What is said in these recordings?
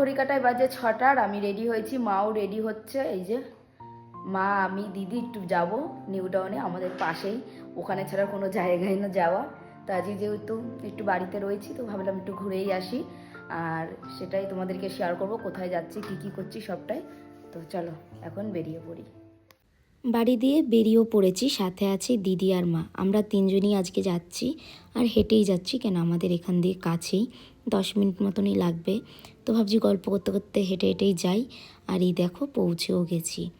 ঘড়ি কাটায় বাজে ছটার আমি রেডি হয়েছি, মাও রেডি হচ্ছে, এই যে মা, আমি, দিদি একটু যাব নিউ টাউনে আমাদের পাশেই, ওখানে ছাড়া কোনো জায়গায় না যাওয়া। তো আজকে যেহেতু একটু বাড়িতে রয়েছি, তো ভাবলাম একটু ঘুরেই আসি। আর সেটাই তোমাদেরকে শেয়ার করব, কোথায় যাচ্ছি, কি কি করছি সবটাই। তো চলো, এখন বেরিয়ে পড়ি। বাড়ি দিয়ে বেরিয়েও পড়েছি, সাথে আছে দিদি আর মা। আমরা তিনজনই আজকে যাচ্ছি, আর হেঁটেই যাচ্ছি কেন, আমাদের এখান দিয়ে কাছেই। দশ মিনিট মতনই লাগবে। তো ভাবছি গল্প করতে করতে হেঁটে হেঁটেই যাই। আর এই দেখো পৌঁছেও গেছি।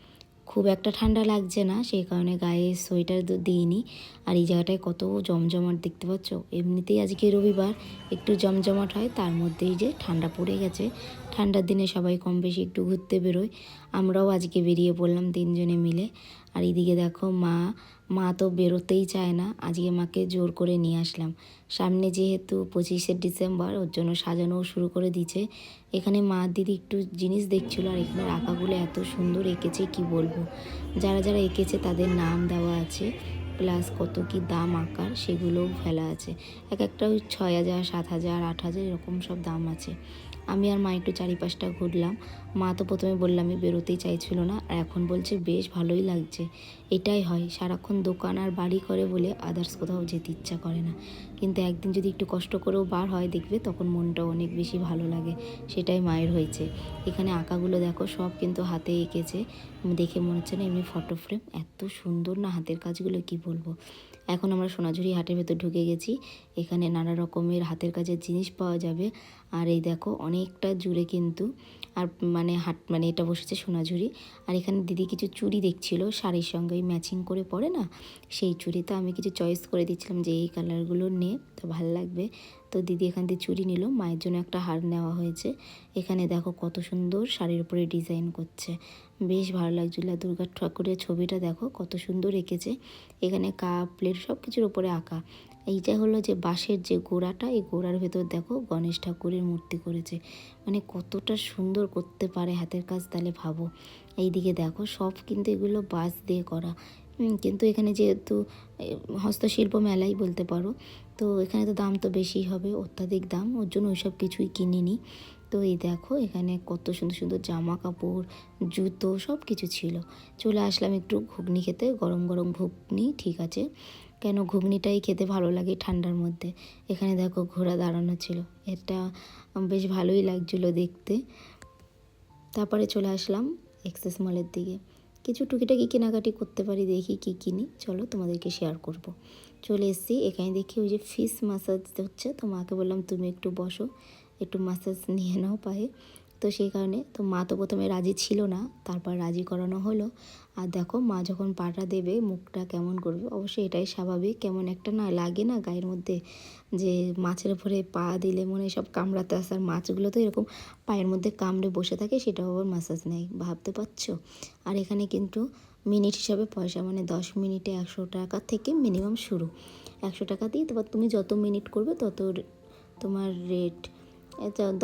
খুব একটা ঠান্ডা লাগছে না, সেই কারণে গায়ে সোয়েটার দিইনি। আর এই জায়গাটায় কত জমজমাট দেখতে পাচ্ছ? এমনিতেই আজকে রবিবার, একটু জমজমাট হয়, তার মধ্যেই যে ঠান্ডা পড়ে গেছে। ঠান্ডার দিনে সবাই কম বেশি একটু ঘুরতে বেরোয়। আমরাও আজকে বেরিয়ে পড়লাম তিনজনে মিলে। আর এদিকে দেখো মা মা তো বেরোতেই চায় না। আজকে মাকে জোর করে নিয়ে আসলাম। সামনে যেহেতু পঁচিশে ডিসেম্বর, ওর জন্য সাজানোও শুরু করে দিয়েছে। এখানে মা দিদি একটু জিনিস দেখছিল আর এখানে আঁকাগুলো এত সুন্দর এঁকেছে, কি বলব? যারা যারা এঁকেছে তাদের নাম দেওয়া আছে। প্লাস কত কি দাম আঁকার সেগুলোও ফেলা আছে। এক একটা ওই ছয় হাজার, সাত হাজার, আট হাজার এরকম সব দাম আছে। আমি আর মা একটু চারিপাশটা ঘুরলাম। মা তো প্রথমে বললামই বেরোতেই চাইছিল না। আর এখন বলছে, বেশ ভালোই লাগছে। এটাই হয়, সারাক্ষণ দোকান আর বাড়ি করে বলে আদার্স কোথাও যেতে ইচ্ছা করে না। কিন্তু একদিন যদি একটু কষ্ট করেও বার হয় দেখবে, তখন মনটা অনেক বেশি ভালো লাগে। সেটাই মায়ের হয়েছে। এখানে আঁকাগুলো দেখো, সব কিন্তু হাতে এঁকেছে। দেখে মনে হচ্ছে না এমনি ফটো ফ্রেম এত সুন্দর না হাতের কাজগুলো, কি বলব। এখন আমরা সোনাঝুরি হাটের ভেতর ঢুকে গেছি। এখানে নানা রকমের হাতের কাজের জিনিস পাওয়া যাবে। আর এই দেখো, অনেকটা জুড়ে কিন্তু আর মানে হাট মানে এটা বসেছে সোনাঝুরি। আর এখানে দিদি কিছু চুড়ি দেখছিল, শাড়ির সঙ্গে ওই ম্যাচিং করে পরে না? সেই চুড়ি তো আমি কিছু চয়েস করে দিচ্ছিলাম যে এই কালারগুলো নে, তো ভালো লাগবে। তো দিদি এখান থেকে চুরি নিল। মায়ের জন্য একটা হার নেওয়া হয়েছে। এখানে দেখো কত সুন্দর শাড়ির উপরে ডিজাইন করছে। বেশ ভালো লাগছিল। দুর্গা ঠাকুরের ছবিটা দেখো কত সুন্দর এঁকেছে। এখানে কাপ, প্লেট সব কিছুর উপরে আঁকা। এইটা হলো যে বাঁশের যে গোড়াটা, এই গোড়ার ভেতর দেখো গণেশ ঠাকুরের মূর্তি করেছে। মানে কতটা সুন্দর করতে পারে হাতের কাজ তাহলে ভাবো। এইদিকে দেখো সব কিন্তু এগুলো বাঁশ দিয়ে করা। কিন্তু এখানে যেহেতু হস্তশিল্প মেলাই বলতে পারো, তো এখানে তো দাম তো বেশি হবে, অত্যাধিক দাম, ওর জন্য ওইসব কিছুই কিনিনি। তো এই দেখো, এখানে কত সুন্দর সুন্দর জামা কাপড় জুতো, সব কিছু ছিল। চলে আসলাম একটু ঘুগনি খেতে, গরম গরম ঘুগনি, ঠিক আছে। কেন ঘুগনিটাই খেতে ভালো লাগে ঠান্ডার মধ্যে। এখানে দেখো ঘোড়া দাঁড়ানো ছিল, এটা বেশ ভালোই লাগছিল দেখতে। তারপরে চলে আসলাম এক্সেস মলের দিকে। কিছু টুকিটাকি কেনাকাটি করতে পারি, দেখি কি কিনি। চলো তোমাদেরকে শেয়ার করব। চলে এসেছি, এখানে দেখি ওই যে ফিস মাসাজ হচ্ছে। তো মাকে বললাম, তুমি একটু বসো, একটু মাসাজ নিয়ে নাও পায়ে। তো সেই কারণে তো মা তো প্রথমে রাজি ছিল না, তারপর রাজি করানো হলো। আর দেখো মা যখন পাটা দেবে, মুখটা কেমন করবে, অবশ্যই এটাই স্বাভাবিক। কেমন একটা না লাগে না গায়ের মধ্যে যে মাছের উপরে পা দিলে মনে সব কামড়াতে আসে। আর মাছগুলো তো এরকম পায়ের মধ্যে কামড়ে বসে থাকে, সেটাও আবার মাসাজ নেয়। ভাবতে পারছ? আর এখানে কিন্তু মিনিট হিসাবে পয়সা মানে দশ মিনিটে একশো টাকা থেকে মিনিমাম শুরু। একশো টাকা দিয়ে তারপর তুমি যত মিনিট করবে তত তোমার রেট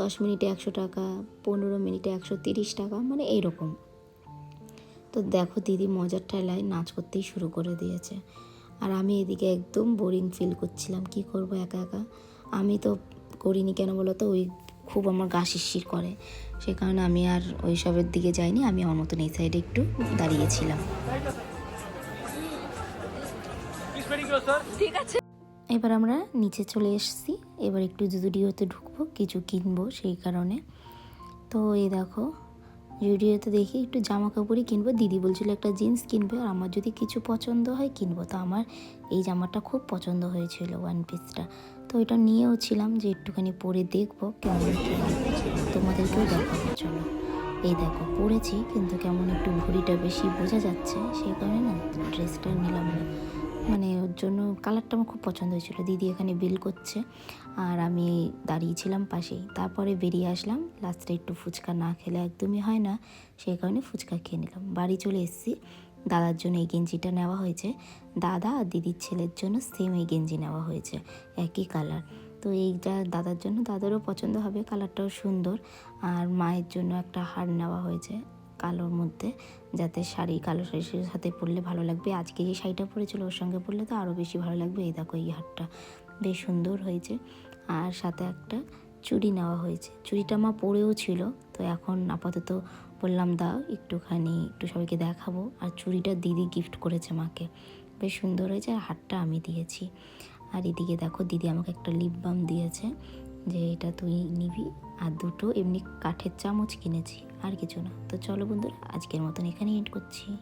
দশ মিনিটে একশো টাকা, পনেরো মিনিটে একশো তিরিশ টাকা মানে এইরকম। তো দেখো দিদি মজার ঠেলায় নাচ করতেই শুরু করে দিয়েছে। আর আমি এদিকে একদম বোরিং ফিল করছিলাম, কি করব একা একা? আমি তো করিনি কেন বলো তো? ওই খুব আমার গা শিরশির করে। সে কারণে আমি আর ওই সবের দিকে যাইনি, আমি আমার মতন এই সাইডে একটু দাঁড়িয়েছিলাম। এবার আমরা নিচে চলে এসেছি। এবার একটু জুডিওতে ঢুকবো, কিছু কিনবো সেই কারণে। তো এই দেখো জুডিওতে দেখি একটু জামা কাপড়ই কিনবো। দিদি বলছিল একটা জিন্স কিনবে, আর আমার যদি কিছু পছন্দ হয় কিনবো। তো আমার এই জামাটা খুব পছন্দ হয়েছিল ওয়ান পিসটা তো এটা নিয়েও ছিলাম যে একটুখানি পরে দেখব কেমন। তোমাদেরকেও দেখাবো, চলো। এই দেখো, পরেছি, কিন্তু কেমন একটু ভুঁড়িটা বেশি বোঝা যাচ্ছে, সেই কারণে না ড্রেসটা নিলাম না। মানে ওর জন্য কালারটা আমার খুব পছন্দ হয়েছিল। দিদি এখানে বিল করছে। আর আমি দাঁড়িয়েছিলাম পাশেই। তারপরে বেরিয়ে আসলাম। লাস্টে একটু ফুচকা না খেলে একদমই হয় না। সেই কারণে ফুচকা খেয়ে নিলাম। বাড়ি চলে এসেছি। দাদার জন্য এই গেঞ্জিটা নেওয়া হয়েছে। দাদা আর দিদির ছেলের জন্য সেম এই গেঞ্জি নেওয়া হয়েছে। একই কালার তো এইটা দাদার জন্য দাদারও পছন্দ হবে। কালারটাও সুন্দর। আর মায়ের জন্য একটা হার নেওয়া হয়েছে। কালোর মধ্যে, যাতে শাড়ি, কালো শাড়ির সাথে পরলে ভালো লাগবে। আজকে যে শাড়িটা পরেছিল, ওর সঙ্গে পরলে তো আরও বেশি ভালো লাগবে। এই দেখো এই হারটা। বেশ সুন্দর হয়েছে। আর সাথে একটা চুড়ি নেওয়া হয়েছে। চুড়িটা মা পরেও ছিল। তো এখন আপাতত বললাম, দাও, একটুখানি একটু সবাইকে দেখাবো। আর চুড়িটা দিদি গিফট করেছে মাকে। বেশ সুন্দর হয়েছে। আর হারটা আমি দিয়েছি। আর এদিকে দেখো, দিদি আমাকে একটা লিপ বাম দিয়েছে। যে এটা তুই নিবি। আর দুটো এমনি কাঠের চামচ কিনেছি, আর কিছু না। তো চলো বন্ধুরা, আজকের মতন এখানেই এড করছি।